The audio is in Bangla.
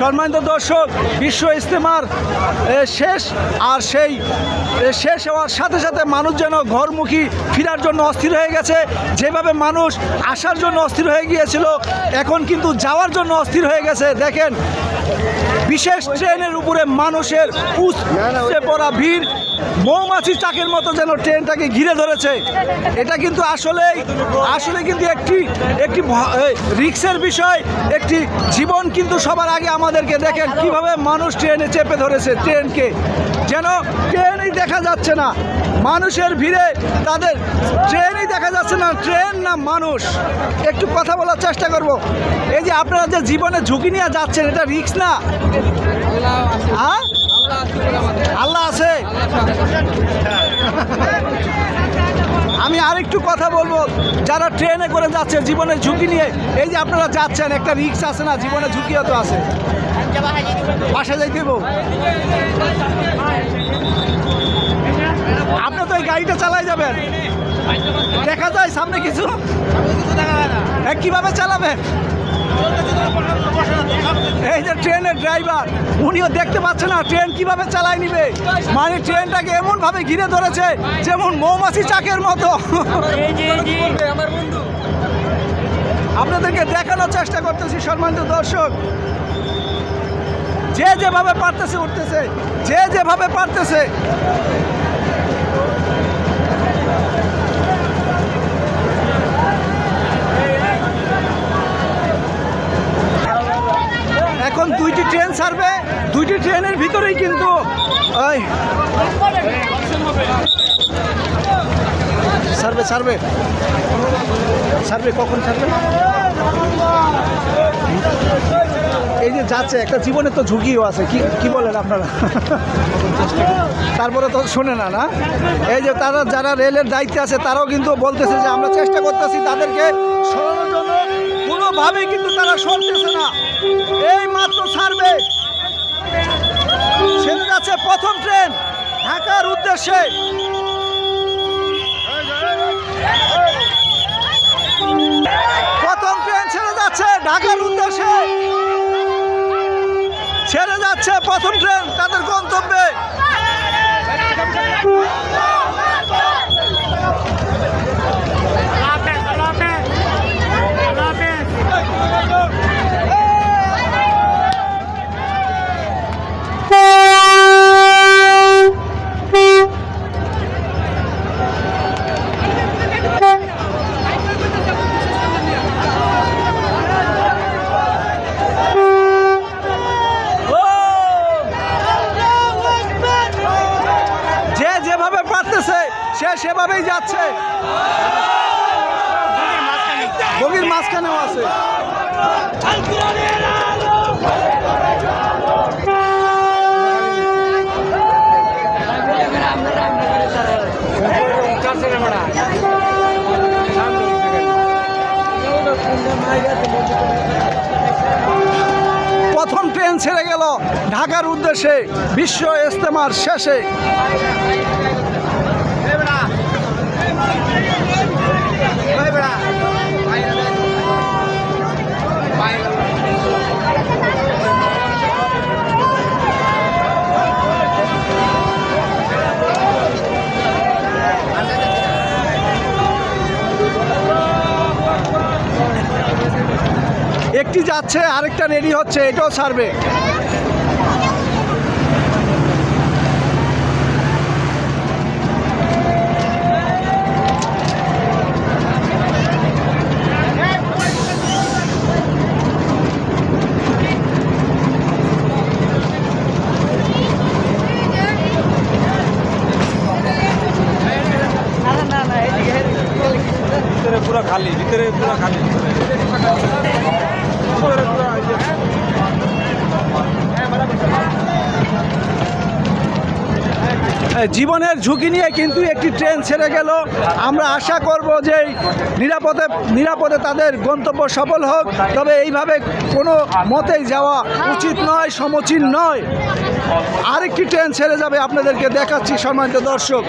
সম্মানিত দর্শক বিশ্ব ইস্তেমার শেষ আর সেই শেষ হওয়ার সাথে সাথে মানুষ যেন ঘরমুখী ফিরার জন্য অস্থির হয়ে গেছে। যেভাবে মানুষ আসার জন্য অস্থির হয়ে গিয়েছিল এখন কিন্তু যাওয়ার জন্য অস্থির হয়ে গেছে। দেখেন বিশেষ ট্রেনের উপরে মানুষের উচ্ছে পড়া ভিড় মৌমাছি চাকের মতো যেন ট্রেনটাকে ঘিরে ধরেছে। এটা কিন্তু আসলেই আসলে কিন্তু একটি একটি রিক্সের বিষয়। একটি জীবন কিন্তু সবার আগে আমাদেরকে দেখেন কীভাবে মানুষ ট্রেনে চেপে ধরেছে ট্রেনকে। যেন ট্রেনই দেখা যাচ্ছে না। মানুষের ভিড়ে তাদের ট্রেনই দেখা যাচ্ছে না। ট্রেন না মানুষ। একটু কথা বলার চেষ্টা করব। এই যে আপনারা যে জীবনে ঝুঁকি নিয়ে যাচ্ছেন, এটা রিক্স না? আমি আরেকটু কথা বলব, যারা ট্রেনে করে যাচ্ছে জীবনের ঝুঁকি নিয়ে, এই যে আপনারা যাচ্ছেন, একটা রিক্স আছে না জীবনের ঝুঁকিও তো আছে। বাসা যাই দেবো। আপনি তো এই গাড়িটা চালাই যাবেন। দেখা যায় সামনে কিছু। কীভাবে চালাবেন? এই ট্রেনের ড্রাইভার উনিও দেখতে পাচ্ছে না ট্রেন কীভাবে চালায় নিবে। মানে ট্রেনটাকে এমন ভাবে ঘিরে ধরেছে যেমন মৌমাছি চাকের মতো। আপনাদেরকে দেখানোর চেষ্টা করতেছি সম্মানিত দর্শক। যে যেভাবে পারতেছে উঠতেছে যে যেভাবে পারতেছে এখন দুইটি ট্রেন ছাড়বে। দুইটি ট্রেনের ভিতরেই কিন্তু ছাড়বে ছাড়বে। ছাড়বে, কখন ছাড়বে? এই যে যাচ্ছে, একটা জীবনে তো ঝুঁকিও আছে, কি কি বলেন আপনারা? তারপরে তো শোনে না না? এই যে তারা, যারা রেলের দায়িত্বে আছে, তারাও কিন্তু বলতেছে যে আমরা চেষ্টা করতেছি তাদেরকে সরানোর কোনোভাবেই কিন্তু তারা সরতেছে না। এই মাত্র ছাড়বে। ছেড়ে যাচ্ছে প্রথম ট্রেন। ঢাকার উদ্দেশ্যে। প্রথম ট্রেন ছেড়ে যাচ্ছে ঢাকার উদ্দেশ্যে। ছেড়ে যাচ্ছে প্রথম ট্রেন তাদের গন্তব্যে ও! যে যেভাবে পারতেছে সে সেভাবেই যাচ্ছে। বগির মাঝখানেও আছে। প্রথম ট্রেন ছেড়ে গেল ঢাকার উদ্দেশ্যে। বিশ্ব ইস্তেমার শেষে। একটি যাচ্ছে আরেকটা রেডি হচ্ছে এটাও ভিতরে পুরো খালি ভিতরে পুরো খালি। জীবনের ঝুঁকি নিয়ে কিন্তু একটি ট্রেন ছেড়ে গেল। আমরা আশা করব যে নিরাপদে নিরাপদে তাদের গন্তব্য সফল হোক। তবে এইভাবে কোনো মতেই যাওয়া উচিত নয়, সমচীন নয়। আরেকটি ট্রেন ছেড়ে যাবে আপনাদেরকে দেখাচ্ছি সম্মানিত দর্শক।